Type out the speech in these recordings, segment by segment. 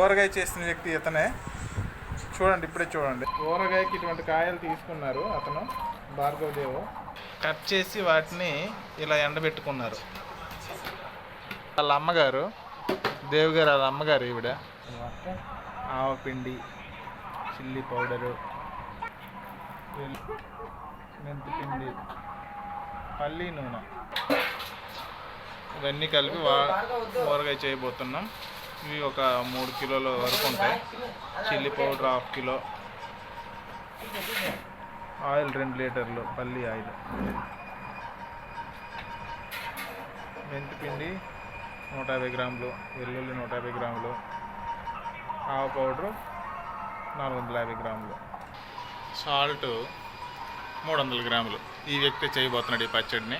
ఊరగాయ చేసిన వ్యక్తి ఇతనే. చూడండి ఇప్పుడే చూడండి. ఊరగాయకి ఇటువంటి కాయలు తీసుకున్నారు అతను భార్గవదేవు. కట్ చేసి వాటిని ఇలా ఎండబెట్టుకున్నారు. వాళ్ళ అమ్మగారు దేవుగారు వాళ్ళ అమ్మగారు ఈవిడ. ఆవపిండి చిల్లీ పౌడరు మెంతిపిండి పల్లీ పల్లి నూనె. ఇవన్నీ కలిపి వా ఊరగాయ చేయబోతున్నాం. ఇవి ఒక మూడు కిలోల వరకు ఉంటాయి. Chilli powder half kilo. Oil రెండు లీటర్లు పల్లి ఆయిల్. మెంతి పిండి నూట యాభై గ్రాములు వెల్లుల్లి నూట యాభై గ్రాములు ఆవ పౌడరు నాలుగు వందల యాభై గ్రాములు. సాల్ట్ మూడు వందల గ్రాములు. ఈ వ్యక్తి చేయబోతున్నాడు ఈ పచ్చడిని.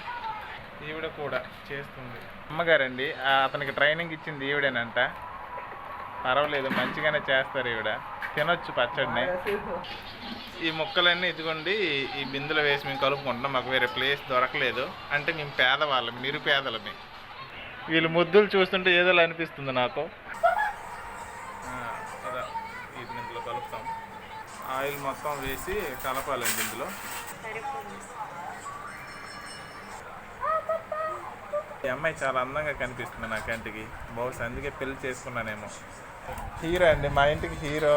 ఈవిడ కూడా చేస్తుంది. అమ్మగారండి అతనికి ట్రైనింగ్ ఇచ్చింది ఈవిడేనంట. పర్వాలేదు మంచిగానే చేస్తారు ఈవిడ. తినొచ్చు పచ్చడిని. ఈ ముక్కలన్నీ ఇదిగోండి ఈ బిందులో వేసి మేము కలుపుకుంటున్నాం. మాకు వేరే ప్లేస్ దొరకలేదు. అంటే మేము పేదవాళ్ళం మీరు పేదలమే. వీళ్ళు ముద్దులు చూస్తుంటే ఏదో అనిపిస్తుంది నాకు ఇది ఇందులో కలుపుతాం. ఆయిల్ మొత్తం వేసి కలపాలండి ఇందులో. ఈ అమ్మాయి చాలా అందంగా కనిపిస్తుంది నా కంటికి. బహుశా అందుకే పెళ్ళి చేసుకున్నానేమో. హీరో అండి మా ఇంటికి హీరో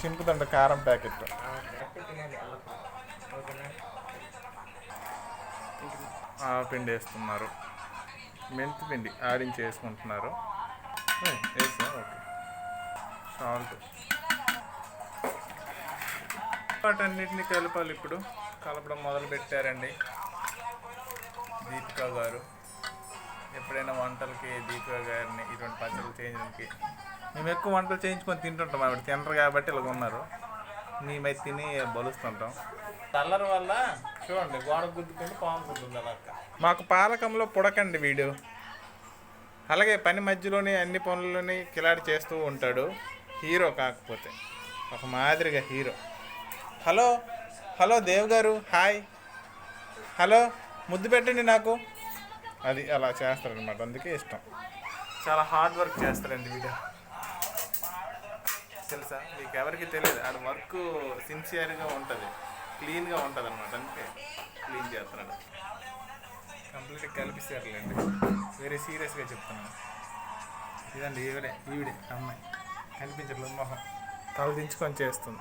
చింపుతుంట కారం ప్యాకెట్. పిండి వేస్తున్నారు. మెంతి పిండి ఆడించి వేసుకుంటున్నారు. వేసా ఓకే. సాల్ట్ వాటన్నిటిని కలపాలి ఇప్పుడు. కలపడం మొదలు పెట్టారండి దీపికా గారు. ఎప్పుడైనా వంటలకి దీపికా గారిని ఇటువంటి పచ్చళ్ళు చేయించడానికి మేము ఎక్కువ వంటలు చేయించుకొని తింటుంటాం ఆవిడ తినరు కాబట్టి ఇలా ఉన్నారు. మేమైతే తిని బలుస్తుంటాం. కలర్ వల్ల చూడండి గోడ గుద్దుకుంటే పాము గుద్దుంది అలా మాకు పాలకంలో పుడకండి వీడు. అలాగే పని మధ్యలోని అన్ని పనులని కిలాడి చేస్తూ ఉంటాడు. హీరో కాకపోతే. ఒక మాదిరిగా హీరో. హలో? హలో దేవ్ గారు? హాయ్. హలో? ముద్దు పెట్టండి నాకు. అది అలా చేస్తారనమాట అందుకే ఇష్టం. చాలా హార్డ్ వర్క్ చేస్తారండి వీడు. తెలుసా? మీకు ఎవరికి తెలియదు. ఆడ వర్క్ సిన్సియర్గా ఉంటుంది. క్లీన్గా ఉంటుంది అనమాట అందుకే క్లీన్ చేస్తున్నాడు. కంప్లీట్గా కలిపిస్తారులేండి. వెరీ సీరియస్గా చెప్తున్నాను ఇదండి ఈవిడే ఈవిడే అమ్మాయి. కనిపించట్లేదు మొహం. తల దించుకొని చేస్తుంది.